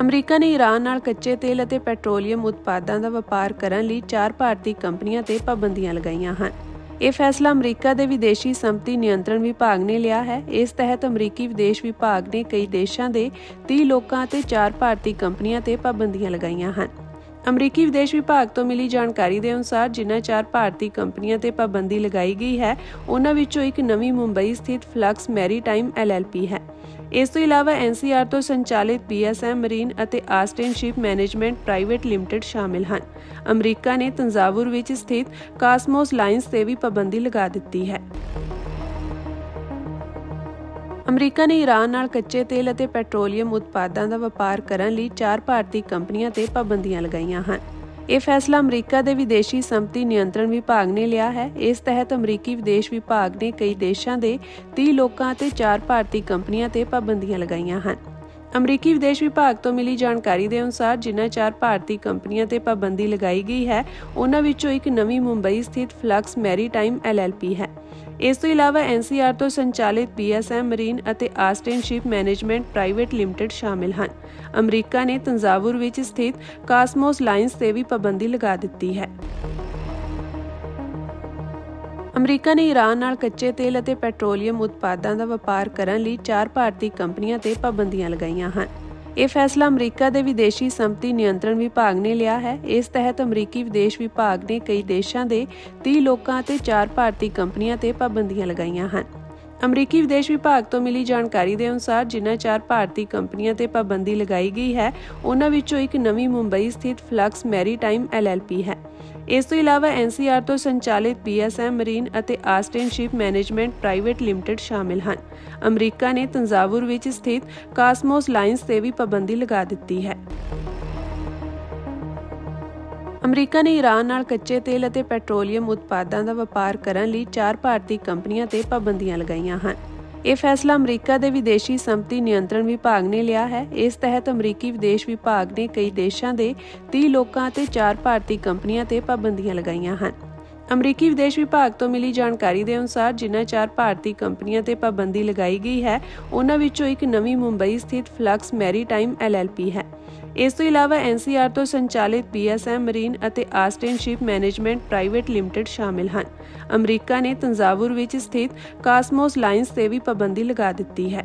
America ਨੇ Iran ਨਾਲ ਕੱਚੇ ਤੇਲ ਅਤੇ ਪੈਟਰੋਲੀਅਮ ਉਤਪਾਦਾਂ ਦਾ ਵਪਾਰ ਕਰਨ ਲਈ ਚਾਰ ਭਾਰਤੀ ਕੰਪਨੀਆਂ ਤੇ ਪਾਬੰਦੀਆਂ ਲਗਾਈਆਂ ਹਨ। ਇਹ ਫੈਸਲਾ ਅਮਰੀਕਾ ਦੇ ਵਿਦੇਸ਼ੀ ਸੰਪਤੀ ਨਿਯੰਤਰਣ ਵਿਭਾਗ ਨੇ ਲਿਆ ਹੈ। ਇਸ ਤਹਿਤ ਅਮਰੀਕੀ ਵਿਦੇਸ਼ ਵਿਭਾਗ ਨੇ ਕਈ ਦੇਸ਼ਾਂ ਦੇ 30 ਲੋਕਾਂ ਅਤੇ ਚਾਰ ਭਾਰਤੀ ਕੰਪਨੀਆਂ ਤੇ ਪਾਬੰਦੀਆਂ ਲਗਾਈਆਂ ਹਨ। ਅਮਰੀਕੀ ਵਿਦੇਸ਼ ਵਿਭਾਗ ਤੋਂ ਮਿਲੀ ਜਾਣਕਾਰੀ ਦੇ ਅਨੁਸਾਰ ਜਿਨ੍ਹਾਂ ਚਾਰ ਭਾਰਤੀ ਕੰਪਨੀਆਂ ਤੇ ਪਾਬੰਦੀ ਲਗਾਈ ਗਈ ਹੈ, ਉਹਨਾਂ ਵਿੱਚੋਂ ਇੱਕ ਨਵੀਂ ਮੁੰਬਈ ਸਥਿਤ ਫਲਕਸ ਮੈਰੀਟਾਈਮ ਐਲਐਲਪੀ ਹੈ। ਇਸ ਤੋਂ ਇਲਾਵਾ ਐਨਸੀਆਰ ਤੋਂ ਸੰਚਾਲਿਤ ਪੀਐਸਐਮ ਮਰੀਨ ਅਤੇ Aston ship management private limited ਸ਼ਾਮਿਲ ਹਨ। ਅਮਰੀਕਾ ਨੇ ਤੰਜਾਵੁਰ ਵਿੱਚ ਸਥਿਤ ਕਾਸਮੋਸ ਲਾਈਨਸ ਤੇ ਵੀ ਪਾਬੰਦੀ ਲਗਾ ਦਿੱਤੀ ਹੈ। ਅਮਰੀਕਾ ਨੇ ਈਰਾਨ ਨਾਲ ਕੱਚੇ ਤੇਲ ਅਤੇ ਪੈਟਰੋਲੀਅਮ ਉਤਪਾਦਾਂ ਦਾ ਵਪਾਰ ਕਰਨ ਲਈ ਚਾਰ ਭਾਰਤੀ ਕੰਪਨੀਆਂ ਤੇ ਪਾਬੰਦੀਆਂ ਲਗਾਈਆਂ ਹਨ। ਇਹ ਫੈਸਲਾ ਅਮਰੀਕਾ ਦੇ ਵਿਦੇਸ਼ੀ ਸੰਪਤੀ ਨਿਯੰਤਰਣ ਵਿਭਾਗ ਨੇ ਲਿਆ ਹੈ। ਇਸ ਤਹਿਤ ਅਮਰੀਕੀ ਵਿਦੇਸ਼ ਵਿਭਾਗ ਨੇ ਕਈ ਦੇਸ਼ਾਂ ਦੇ 30 ਲੋਕਾਂ ਅਤੇ ਚਾਰ ਭਾਰਤੀ ਕੰਪਨੀਆਂ ਤੇ ਪਾਬੰਦੀਆਂ ਲਗਾਈਆਂ ਹਨ। ਅਮਰੀਕੀ ਵਿਦੇਸ਼ ਵਿਭਾਗ ਤੋਂ ਮਿਲੀ ਜਾਣਕਾਰੀ ਦੇ ਅਨੁਸਾਰ, ਜਿਨ੍ਹਾਂ ਚਾਰ ਭਾਰਤੀ ਕੰਪਨੀਆਂ ਤੇ ਪਾਬੰਦੀ ਲਗਾਈ ਗਈ ਹੈ, ਉਹਨਾਂ ਵਿੱਚੋਂ ਇੱਕ ਨਵੀਂ ਮੁੰਬਈ ਸਥਿਤ ਫਲਕਸ ਮੈਰੀਟਾਈਮ ਐਲਐਲਪੀ ਹੈ। ਇਸ ਤੋਂ ਇਲਾਵਾ ਐਨਸੀਆਰ ਤੋਂ ਸੰਚਾਲਿਤ ਪੀਐਸਐਮ ਮਰੀਨ ਅਤੇ Aston ship management private limited ਸ਼ਾਮਿਲ ਹਨ। ਅਮਰੀਕਾ ਨੇ ਤੰਜਾਵੁਰ ਵਿੱਚ ਸਥਿਤ ਕਾਸਮੋਸ ਲਾਈਨਸ ਤੇ ਵੀ ਪਾਬੰਦੀ ਲਗਾ ਦਿੱਤੀ ਹੈ। ਅਮਰੀਕਾ ਨੇ ਈਰਾਨ ਨਾਲ ਕੱਚੇ ਤੇਲ ਅਤੇ ਪੈਟਰੋਲੀਅਮ ਉਤਪਾਦਾਂ ਦਾ ਵਪਾਰ ਕਰਨ ਲਈ ਚਾਰ ਭਾਰਤੀ ਕੰਪਨੀਆਂ ਤੇ ਪਾਬੰਦੀਆਂ ਲਗਾਈਆਂ ਹਨ। ਇਹ ਫੈਸਲਾ ਅਮਰੀਕਾ ਦੇ ਵਿਦੇਸ਼ੀ ਸੰਪਤੀ ਨਿਯੰਤਰਣ ਵਿਭਾਗ ਨੇ ਲਿਆ ਹੈ। ਇਸ ਤਹਿਤ ਅਮਰੀਕੀ ਵਿਦੇਸ਼ ਵਿਭਾਗ ਨੇ ਕਈ ਦੇਸ਼ਾਂ ਦੇ 30 ਲੋਕਾਂ ਅਤੇ ਚਾਰ ਭਾਰਤੀ ਕੰਪਨੀਆਂ ਤੇ ਪਾਬੰਦੀਆਂ ਲਗਾਈਆਂ ਹਨ। ਅਮਰੀਕੀ ਵਿਦੇਸ਼ ਵਿਭਾਗ ਤੋਂ ਮਿਲੀ ਜਾਣਕਾਰੀ ਦੇ ਅਨੁਸਾਰ ਜਿਨ੍ਹਾਂ ਚਾਰ ਭਾਰਤੀ ਕੰਪਨੀਆਂ ਤੇ ਪਾਬੰਦੀ ਲਗਾਈ ਗਈ ਹੈ, ਉਹਨਾਂ ਵਿੱਚੋਂ ਇੱਕ ਨਵੀਂ ਮੁੰਬਈ ਸਥਿਤ ਫਲਕਸ ਮੈਰੀਟਾਈਮ ਐਲਐਲਪੀ ਹੈ। ਇਸ ਤੋਂ ਇਲਾਵਾ ਐਨਸੀਆਰ ਤੋਂ ਸੰਚਾਲਿਤ ਪੀਐਸਐਮ ਮਰੀਨ ਅਤੇ Aston ship management private limited ਸ਼ਾਮਿਲ ਹਨ। ਅਮਰੀਕਾ ਨੇ ਤੰਜਾਵੁਰ ਵਿੱਚ ਸਥਿਤ ਕਾਸਮੋਸ ਲਾਈਨਸ ਤੇ ਵੀ ਪਾਬੰਦੀ ਲਗਾ ਦਿੱਤੀ ਹੈ। ਅਮਰੀਕਾ ਨੇ ਈਰਾਨ ਨਾਲ ਕੱਚੇ ਤੇਲ ਅਤੇ ਪੈਟਰੋਲੀਅਮ ਉਤਪਾਦਾਂ ਦਾ ਵਪਾਰ ਕਰਨ ਲਈ ਚਾਰ ਭਾਰਤੀ ਕੰਪਨੀਆਂ ਤੇ ਪਾਬੰਦੀਆਂ ਲਗਾਈਆਂ ਹਨ। ਇਹ ਫੈਸਲਾ ਅਮਰੀਕਾ ਦੇ ਵਿਦੇਸ਼ੀ ਸੰਪਤੀ ਨਿਯੰਤਰਣ ਵਿਭਾਗ ਨੇ ਲਿਆ ਹੈ। ਇਸ ਤਹਿਤ ਅਮਰੀਕੀ ਵਿਦੇਸ਼ ਵਿਭਾਗ ਨੇ ਕਈ ਦੇਸ਼ਾਂ ਦੇ 30 ਲੋਕਾਂ ਅਤੇ ਚਾਰ ਭਾਰਤੀ ਕੰਪਨੀਆਂ ਤੇ ਪਾਬੰਦੀਆਂ ਲਗਾਈਆਂ ਹਨ। ਅਮਰੀਕੀ ਵਿਦੇਸ਼ ਵਿਭਾਗ ਤੋਂ ਮਿਲੀ ਜਾਣਕਾਰੀ ਦੇ ਅਨੁਸਾਰ, ਜਿਨ੍ਹਾਂ ਚਾਰ ਭਾਰਤੀ ਕੰਪਨੀਆਂ ਤੇ ਪਾਬੰਦੀ ਲਗਾਈ ਗਈ ਹੈ, ਉਹਨਾਂ ਵਿੱਚੋਂ ਇੱਕ ਨਵੀਂ ਮੁੰਬਈ ਸਥਿਤ ਫਲਕਸ ਮੈਰੀਟਾਈਮ ਐਲਐਲਪੀ ਹੈ। ਇਸ ਤੋਂ ਇਲਾਵਾ ਐਨਸੀਆਰ ਤੋਂ ਸੰਚਾਲਿਤ ਪੀਐਸਐਮ ਮਰੀਨ ਅਤੇ Aston ship management private limited ਸ਼ਾਮਿਲ ਹਨ। ਅਮਰੀਕਾ ਨੇ ਤੰਜਾਵੁਰ ਵਿੱਚ ਸਥਿਤ ਕਾਸਮੋਸ ਲਾਈਨਸ ਤੇ ਵੀ ਪਾਬੰਦੀ ਲਗਾ ਦਿੱਤੀ ਹੈ।